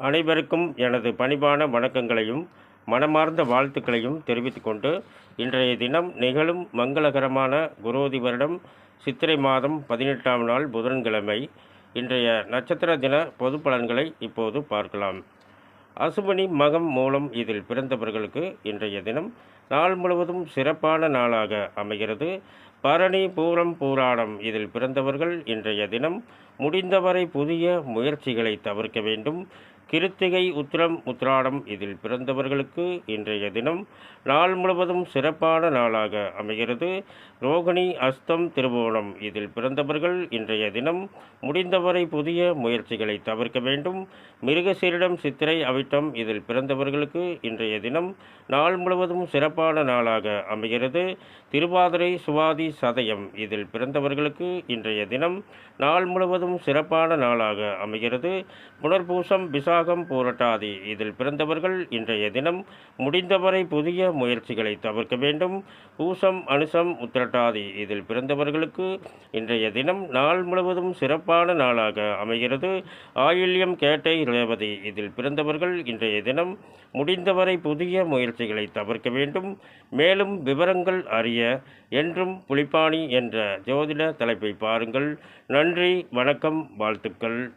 அனைவருக்கும் எனது பணிவான வணக்கங்களையும் மனமார்ந்த வாழ்த்துக்களையும் தெரிவித்துக் கொண்டு இன்றைய தினம் நிகழும் மங்களகரமான குரோதி வருடம் சித்திரை மாதம் பதினெட்டாம் நாள் புதன்கிழமை. இன்றைய நட்சத்திர தின பொது பலன்களை இப்போது பார்க்கலாம். அசுபனி மகம் மூலம் இதில் பிறந்தவர்களுக்கு இன்றைய தினம் நாள் முழுவதும் சிறப்பான நாளாக அமைகிறது. பரணி பூரம் பூராடம் இதில் பிறந்தவர்கள் இன்றைய தினம் முடிந்தவரை புதிய முயற்சிகளை தவிர்க்க வேண்டும். கிருத்திகை உத்திரம் உத்திராடம் இதில் பிறந்தவர்களுக்கு இன்றைய தினம் நாள் முழுவதும் சிறப்பான நாளாக அமைகிறது. ரோகிணி அஸ்தம் திருவோணம் இதில் பிறந்தவர்கள் இன்றைய தினம் முடிந்தவரை புதிய முயற்சிகளை தவிர்க்க வேண்டும். மிருகசீரிடம் சித்திரை அவிட்டம் இதில் பிறந்தவர்களுக்கு இன்றைய தினம் நாள் முழுவதும் சிறப்பான நாளாக அமைகிறது. திருவாதிரை சுவாதி சதயம் இதில் பிறந்தவர்களுக்கு இன்றைய தினம் நாள் முழுவதும் சிறப்பான நாளாக அமைகிறது. புனர்பூசம் விசாகம் பூரட்டாதி. இதில் பிறந்தவர்கள் இன்றைய தினம் முடிந்தவரை புதிய முயற்சிகளை தவிர்க்க வேண்டும். ஊசம் அனுசம் உத்திரட்டாதி. இதில் பிறந்தவர்களுக்கு இன்றைய தினம் நாள் முழுவதும் சிறப்பான நாளாக அமைகிறது. ஆயில்யம் கேட்டை ரேவதி. இதில் பிறந்தவர்கள் இன்றைய தினம் முடிந்தவரை புதிய முயற்சிகளை தவிர்க்க வேண்டும். மேலும் விவரங்கள் அறிய என்றும் புலிப்பாணி என்ற ஜோதிட தலைப்பை பாருங்கள். நன்றி வணக்கம் வாழ்த்துக்கள்.